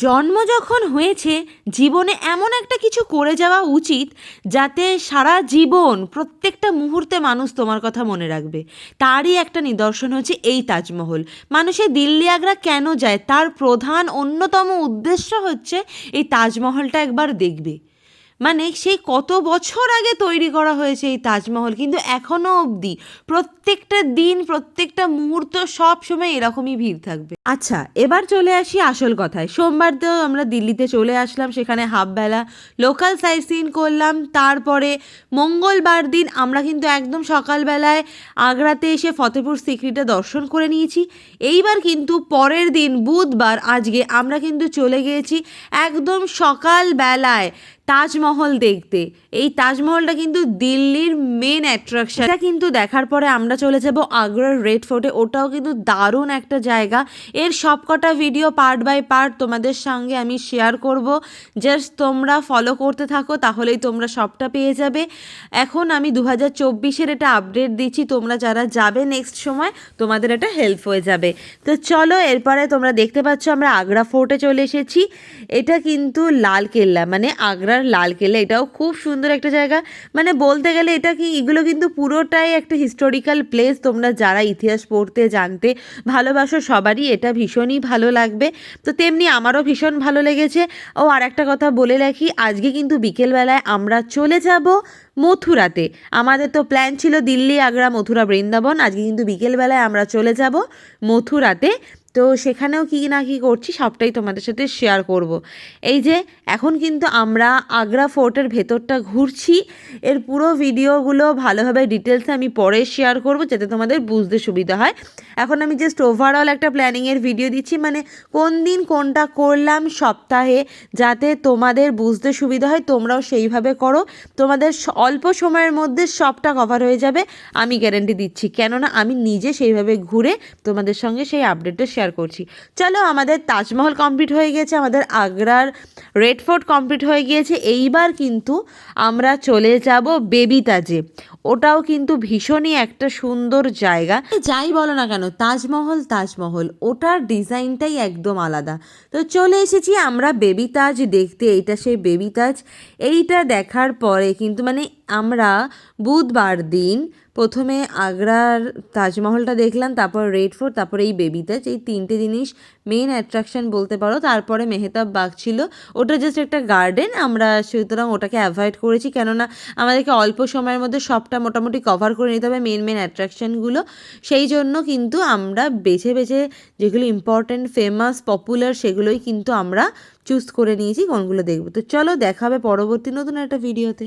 জন্ম যখন হয়েছে, জীবনে এমন একটা কিছু করে যাওয়া উচিত যাতে সারা জীবন প্রত্যেকটা মুহূর্তে মানুষ তোমার কথা মনে রাখবে। তারই একটা নিদর্শন হচ্ছে এই তাজমহল। মানুষে দিল্লি আগ্রা কেন যায়? তার প্রধান, অন্যতম উদ্দেশ্য হচ্ছে এই তাজমহলটা একবার দেখবে। মানে সেই কত বছর আগে তৈরি করা হয়েছে এই তাজমহল? কিন্তু এখনও অবধি প্রত্যেকটা দিন, প্রত্যেকটা মুহূর্ত সব সময় এরকমই ভিড় থাকবে। আচ্ছা এবার চলে আসি আসল কথায়। সোমবার তো আমরা দিল্লিতে চলে আসলাম, সেখানে হাফবেলা লোকাল সাইট সিন করলাম। তারপরে মঙ্গলবার দিন আমরা কিন্তু একদম সকালবেলায় আগ্রাতে এসে ফতেপুর সিক্রিটা দর্শন করে নিয়েছি। এইবার কিন্তু পরের দিন, বুধবার, আজকে আমরা কিন্তু চলে গিয়েছি একদম সকালবেলায় তাজমহল দেখতে। এই তাজমহলটা কিন্তু দিল্লির মেন অ্যাট্রাকশন এটা কিন্তু দেখার পরে আমরা চলে যাব আগ্রার রেড ফোর্টে। ওটাও কিন্তু দারুণ একটা জায়গা। এর সবকটা ভিডিও পার্ট বাই পার্ট তোমাদের সঙ্গে আমি শেয়ার করব। জাস্ট তোমরা ফলো করতে থাকো, তাহলেই তোমরা সবটা পেয়ে যাবে। এখন আমি দু হাজার চব্বিশের এটা আপডেট দিচ্ছি। তোমরা যারা যাবে নেক্সট সময়, তোমাদের এটা হেল্প হয়ে যাবে। তো চলো, এরপরে তোমরা দেখতে পাচ্ছ আমরা আগ্রা ফোর্টে চলে এসেছি। এটা কিন্তু লাল কেল্লা মানে আগ্রার লাল কেল্লা, এটাও খুব সুন্দর একটা জায়গা। মানে বলতে গেলে এটা কি, এগুলো কিন্তু পুরোটাই একটা হিস্টোরিক্যাল প্লেস তোমরা যারা ইতিহাস পড়তে, জানতে ভালোবাসো, সবারই এটা ভীষণই ভালো লাগবে। তো তেমনি আমারও ভীষণ ভালো লেগেছে। ও আর একটা কথা বলে রাখি, আজকে কিন্তু বিকেলবেলায় আমরা চলে যাব মথুরাতে। আমাদের তো প্ল্যান ছিল দিল্লি, আগ্রা, মথুরা, বৃন্দাবন। আজকে কিন্তু বিকেলবেলায় আমরা চলে যাব মথুরাতে। তো সেখানেও কী না কী করছি সবটাই তোমাদের সাথে শেয়ার করব। এই যে, এখন কিন্তু আমরা আগ্রা ফোর্টের ভেতরটা ঘুরছি। এর পুরো ভিডিওগুলো ভালোভাবে ডিটেলসে আমি পরে শেয়ার করব যাতে তোমাদের বুঝতে সুবিধা হয়। এখন আমি জাস্ট ওভারঅল একটা প্ল্যানিংয়ের ভিডিও দিচ্ছি মানে কোন দিন কোনটা করলাম সপ্তাহে যাতে তোমাদের বুঝতে সুবিধা হয়, তোমরাও সেইভাবে করো। তোমাদের অল্প সময়ের মধ্যে সবটা কভার হয়ে যাবে, আমি গ্যারেন্টি দিচ্ছি। কেননা আমি নিজে সেইভাবে ঘুরে তোমাদের সঙ্গে সেই আপডেটটা শেয়ার করছি। চলো আমাদের তাজমহল কমপ্লিট হয়ে গেছে, আমাদের আগ্রার রেড ফোর্ট কমপ্লিট হয়ে গিয়েছে। এইবার কিন্তু আমরা চলে যাব বেবি তাজে ওটাও কিন্তু ভীষণই একটা সুন্দর জায়গা। যাই বলো না কেন, তাজমহল তাজমহল, ওটার ডিজাইনটাই একদম আলাদা। তো চলে এসেছি আমরা বেবি তাজ দেখতে, এইটা সেই বেবি তাজ এইটা দেখার পরে কিন্তু মানে আমরা বুধবার দিন প্রথমে আগ্রার তাজমহলটা দেখলাম, তারপর রেড ফোর্ট তারপর এই বেবি তাজ এই তিনটে জিনিস মেন অ্যাট্রাকশন বলতে পারো। তারপরে মেহতাব বাগ ছিল। ওটা জাস্ট একটা গার্ডেন আমরা সুতরাং ওটাকে অ্যাভয়েড করেছি। কেননা আমাদেরকে অল্প সময়ের মধ্যে সবটা মোটামুটি কভার করে নিতে হবে মেন মেন অ্যাট্রাকশনগুলো সেই জন্য কিন্তু আমরা বেছে বেছে যেগুলো ইম্পর্ট্যান্ট ফেমাস পপুলার সেগুলোই কিন্তু আমরা চুজ করে নিয়েছি, কোনগুলো দেখব। তো চলো দেখাবে পরবর্তী নতুন একটা ভিডিওতে